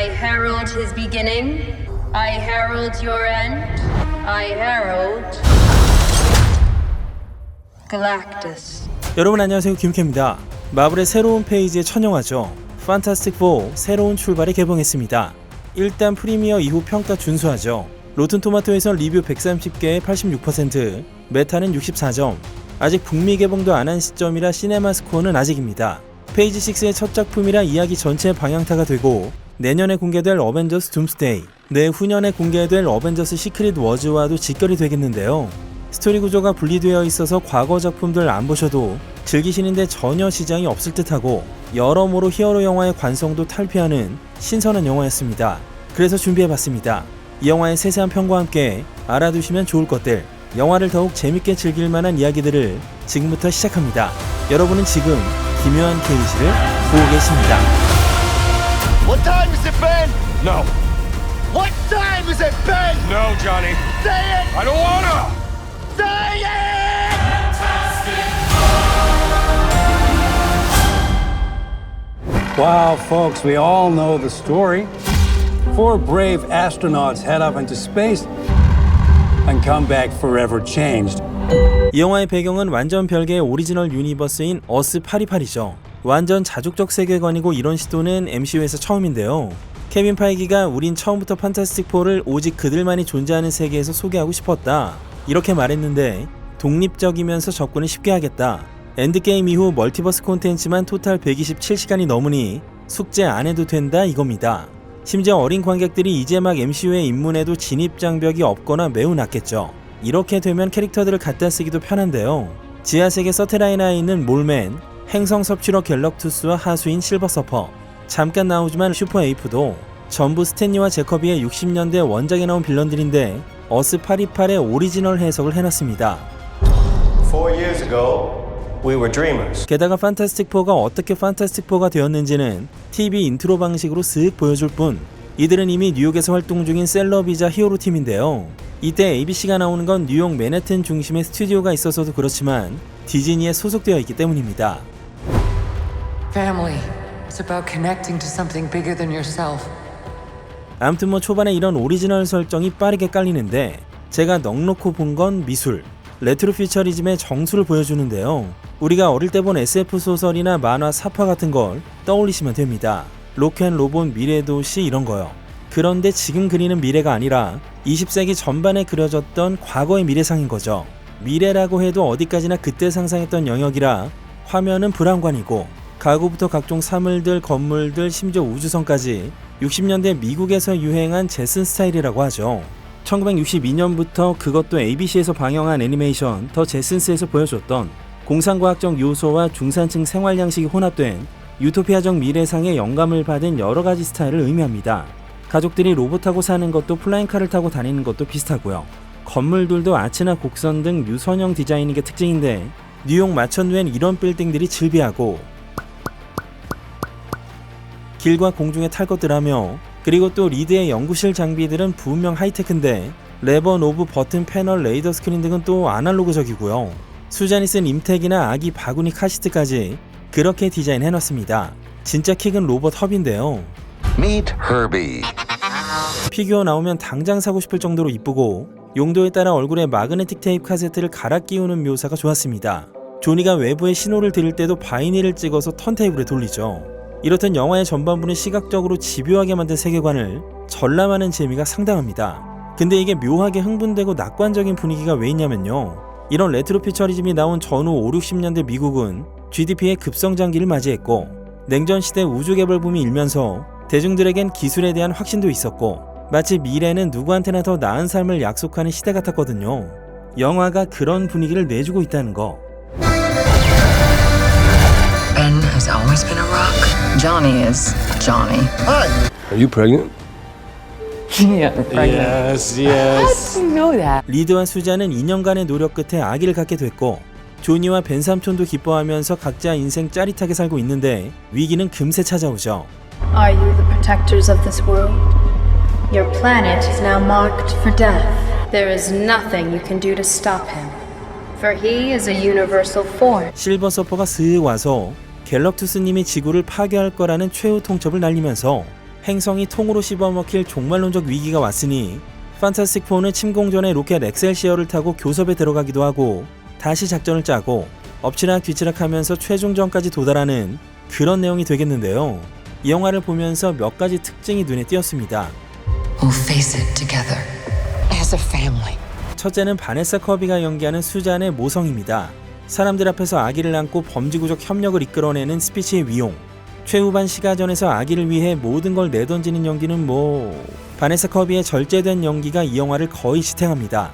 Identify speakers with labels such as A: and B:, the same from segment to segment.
A: I herald his beginning. I herald your end. I herald Galactus.
B: 여러분 안녕하세요 김캐입니다. 마블의 새로운 페이지의 첫 영화죠. 판타스틱 4 새로운 출발이 개봉했습니다. 일단 프리미어 이후 평가 준수하죠. 로튼 토마토에서 리뷰 130개에 86%, 메타는 64점. 아직 북미 개봉도 안 한 시점이라 시네마 스코어는 아직입니다. 페이지 6의 첫 작품이라 이야기 전체 방향타가 되고 내년에 공개될 어벤져스 둠스데이, 내후년에 공개될 어벤져스 시크릿 워즈와도 직결이 되겠는데요. 스토리 구조가 분리되어 있어서 과거 작품들 안 보셔도 즐기시는데 전혀 지장이 없을 듯하고 여러모로 히어로 영화의 관성도 탈피하는 신선한 영화였습니다. 그래서 준비해봤습니다. 이 영화의 세세한 평과 함께 알아두시면 좋을 것들, 영화를 더욱 재밌게 즐길 만한 이야기들을 지금부터 시작합니다. 여러분은 지금 기묘한 케이지를 보고 계십니다.
C: What time is it, Ben?
D: No,
C: What time is it, Ben?
D: no, Johnny.
C: Say it!
D: I don't wanna.
C: Say it!
E: Wow, folks, we all know the story. Four brave astronauts head up into space and come back forever changed.
B: 이 영화의 배경은 완전 별개의 오리지널 유니버스인 어스 828이죠. 완전 자족적 세계관이고 이런 시도는 MCU에서 처음인데요. 케빈 파이기가 우린 처음부터 판타스틱 4를 오직 그들만이 존재하는 세계에서 소개하고 싶었다. 이렇게 말했는데 독립적이면서 접근을 쉽게 하겠다. 엔드게임 이후 멀티버스 콘텐츠만 토탈 127시간이 넘으니 숙제 안 해도 된다 이겁니다. 심지어 어린 관객들이 이제 막 MCU에 입문해도 진입 장벽이 없거나 매우 낮겠죠. 이렇게 되면 캐릭터들을 갖다 쓰기도 편한데요. 지하세계 서테라이나에 있는 몰맨, 행성 섭취러 갤럭투스와 하수인 실버 서퍼, 잠깐 나오지만 슈퍼 에이프도 전부 스탠리와 제커비의 60년대 원작에 나온 빌런들인데 어스 828의 오리지널 해석을 해놨습니다.
F: We.
B: 게다가 판타스틱 4가 어떻게 판타스틱 4가 되었는지는 TV 인트로 방식으로 쓱 보여줄 뿐 이들은 이미 뉴욕에서 활동 중인 셀럽이자 히어로 팀인데요. 이때 ABC가 나오는 건 뉴욕 맨해튼 중심의 스튜디오가 있어서도 그렇지만 디즈니에 소속되어 있기 때문입니다.
G: Family. It's about connecting to something bigger than yourself.
B: 아무튼 뭐 초반에 이런 오리지널 설정이 빠르게 깔리는데 제가 넉넉히 본 건 미술, 레트로 퓨처리즘의 정수를 보여주는데요. 우리가 어릴 때 본 SF 소설이나 만화 사파 같은 걸 떠올리시면 됩니다. 로켓 로봇 미래 도시 이런 거요. 그런데 지금 그리는 미래가 아니라 20세기 전반에 그려졌던 과거의 미래상인 거죠. 미래라고 해도 어디까지나 그때 상상했던 영역이라 화면은 불안관이고 가구부터 각종 사물들, 건물들, 심지어 우주선까지 60년대 미국에서 유행한 제슨 스타일이라고 하죠. 1962년부터 그것도 ABC에서 방영한 애니메이션 더 제슨스에서 보여줬던 공상과학적 요소와 중산층 생활 양식이 혼합된 유토피아적 미래상의 영감을 받은 여러 가지 스타일을 의미합니다. 가족들이 로봇 타고 사는 것도 플라잉카를 타고 다니는 것도 비슷하고요. 건물들도 아치나 곡선 등 유선형 디자인이 게 특징인데 뉴욕 마천루엔 이런 빌딩들이 즐비하고 길과 공중에 탈 것들하며 그리고 또 리드의 연구실 장비들은 분명 하이테크인데 레버 노브 버튼 패널 레이더 스크린 등은 또 아날로그적이고요. 수잔이 쓴 임택이나 아기 바구니 카시트까지 그렇게 디자인해놨습니다. 진짜 킥은 로봇 헙인데요.
H: Meet Herbie.
B: 피규어 나오면 당장 사고 싶을 정도로 이쁘고 용도에 따라 얼굴에 마그네틱 테이프 카세트를 갈아 끼우는 묘사가 좋았습니다. 조니가 외부에 신호를 들을 때도 바이닐을 찍어서 턴테이블에 돌리죠. 이렇듯 영화의 전반부는 시각적으로 집요하게 만든 세계관을 전람하는 재미가 상당합니다. 근데 이게 묘하게 흥분되고 낙관적인 분위기가 왜 있냐면요. 이런 레트로 퓨처리즘이 나온 전후 5, 60년대 미국은 GDP의 급성장기를 맞이했고 냉전 시대 우주 개발 붐이 일면서 대중들에겐 기술에 대한 확신도 있었고 마치 미래는 누구한테나 더 나은 삶을 약속하는 시대 같았거든요. 영화가 그런 분위기를 내주고 있다는 거.
G: Always been a rock. Johnny is Johnny.
D: Are you pregnant?
G: Yeah, right.
D: Yes, yes.
G: You know that.
B: 리드와 수자는 2년간의 노력 끝에 아기를 갖게 됐고 조니와 벤 삼촌도 기뻐하면서 각자 인생 짜릿하게 살고 있는데 위기는 금세 찾아오죠.
A: Are you the protectors of this world? Your planet is now marked for death. There is nothing you can do to stop him, for he is a universal force.
B: 실버 서퍼가 슥 와서 갤럭투스님이 지구를 파괴할 거라는 최후 통첩을 날리면서 행성이 통으로 씹어먹힐 종말론적 위기가 왔으니 판타스틱 4는 침공 전에 로켓 엑셀시어를 타고 교섭에 들어가기도 하고 다시 작전을 짜고 엎치락 뒤치락 하면서 최종전까지 도달하는 그런 내용이 되겠는데요. 이 영화를 보면서 몇 가지 특징이 눈에 띄었습니다. 첫째는 바네사 커비가 연기하는 수잔의 모성입니다. 사람들 앞에서 아기를 안고 범지구적 협력을 이끌어내는 스피치의 위용. 최후반 시가전에서 아기를 위해 모든 걸 내던지는 연기는 뭐 바네사 커비의 절제된 연기가 이 영화를 거의 지탱합니다.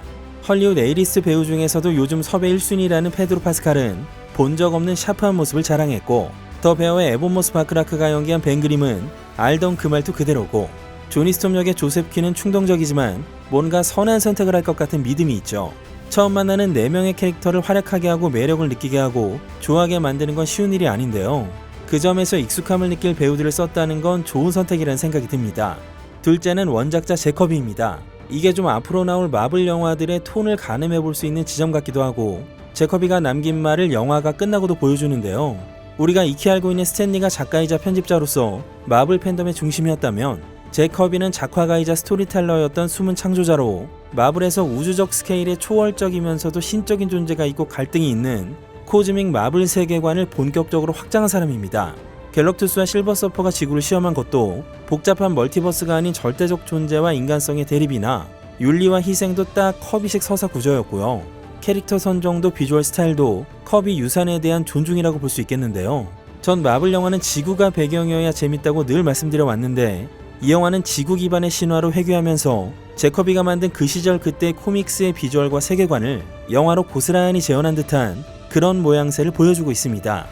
B: 헐리우드 에이리스 배우 중에서도 요즘 섭외 1순위라는 페드로 파스칼은 본 적 없는 샤프한 모습을 자랑했고 더 베어의 에본모스 바크라크가 연기한 벤그림은 알던 그 말투 그대로고 조니 스톰 역의 조셉 퀴는 충동적이지만 뭔가 선한 선택을 할 것 같은 믿음이 있죠. 처음 만나는 4명의 캐릭터를 활약하게 하고 매력을 느끼게 하고 좋아하게 만드는 건 쉬운 일이 아닌데요. 그 점에서 익숙함을 느낄 배우들을 썼다는 건 좋은 선택이라는 생각이 듭니다. 둘째는 원작자 제커비입니다. 이게 좀 앞으로 나올 마블 영화들의 톤을 가늠해 볼 수 있는 지점 같기도 하고 제커비가 남긴 말을 영화가 끝나고도 보여주는데요. 우리가 익히 알고 있는 스탠리가 작가이자 편집자로서 마블 팬덤의 중심이었다면 제커비는 작화가이자 스토리텔러였던 숨은 창조자로 마블에서 우주적 스케일의 초월적이면서도 신적인 존재가 있고 갈등이 있는 코즈믹 마블 세계관을 본격적으로 확장한 사람입니다. 갤럭투스와 실버 서퍼가 지구를 시험한 것도 복잡한 멀티버스가 아닌 절대적 존재와 인간성의 대립이나 윤리와 희생도 딱 커비식 서사 구조였고요. 캐릭터 선정도 비주얼 스타일도 커비 유산에 대한 존중이라고 볼 수 있겠는데요. 전 마블 영화는 지구가 배경이어야 재밌다고 늘 말씀드려 왔는데 이 영화는 지구 기반의 신화로 회귀하면서 제커비가 만든 그 시절 그때 코믹스의 비주얼과 세계관을 영화로 고스란히 재현한 듯한 그런 모양새를 보여주고 있습니다.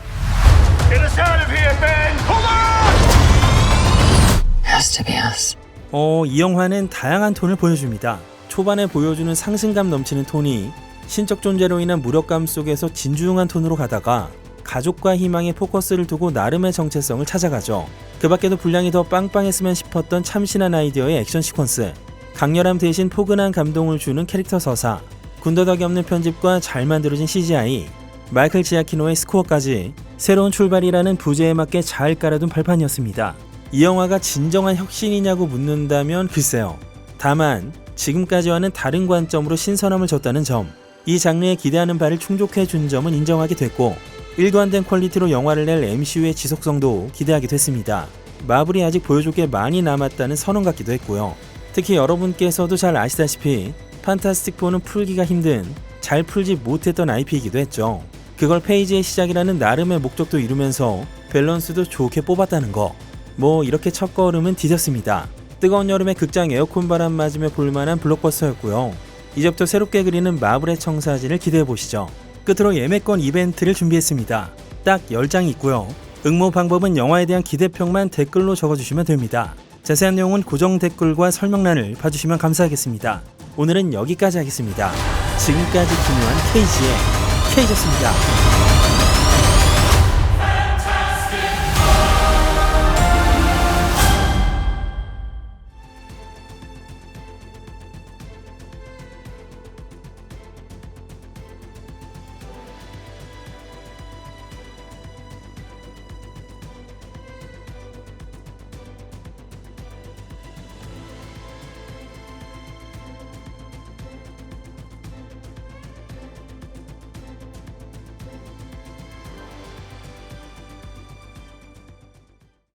B: 어, 이 영화는 다양한 톤을 보여줍니다. 초반에 보여주는 상승감 넘치는 톤이 신적 존재로 인한 무력감 속에서 진중한 톤으로 가다가 가족과 희망에 포커스를 두고 나름의 정체성을 찾아가죠. 그 밖에도 분량이 더 빵빵했으면 싶었던 참신한 아이디어의 액션 시퀀스, 강렬함 대신 포근한 감동을 주는 캐릭터 서사, 군더더기 없는 편집과 잘 만들어진 CGI, 마이클 지아키노의 스코어까지 새로운 출발이라는 부제에 맞게 잘 깔아둔 발판이었습니다. 이 영화가 진정한 혁신이냐고 묻는다면 글쎄요. 다만 지금까지와는 다른 관점으로 신선함을 줬다는 점, 이 장르에 기대하는 바를 충족해 준 점은 인정하게 됐고 일관된 퀄리티로 영화를 낼 MCU의 지속성도 기대하게 됐습니다. 마블이 아직 보여줄 게 많이 남았다는 선언 같기도 했고요. 특히 여러분께서도 잘 아시다시피 판타스틱 4는 풀기가 힘든 잘 풀지 못했던 IP이기도 했죠. 그걸 페이지의 시작이라는 나름의 목적도 이루면서 밸런스도 좋게 뽑았다는 거. 뭐 이렇게 첫 걸음은 디뎠습니다. 뜨거운 여름에 극장 에어컨 바람 맞으며 볼만한 블록버스터였고요. 이제부터 새롭게 그리는 마블의 청사진을 기대해 보시죠. 끝으로 예매권 이벤트를 준비했습니다. 딱 10장이 있고요. 응모 방법은 영화에 대한 기대평만 댓글로 적어주시면 됩니다. 자세한 내용은 고정 댓글과 설명란을 봐주시면 감사하겠습니다. 오늘은 여기까지 하겠습니다. 지금까지 김요한 KG의 K였습니다.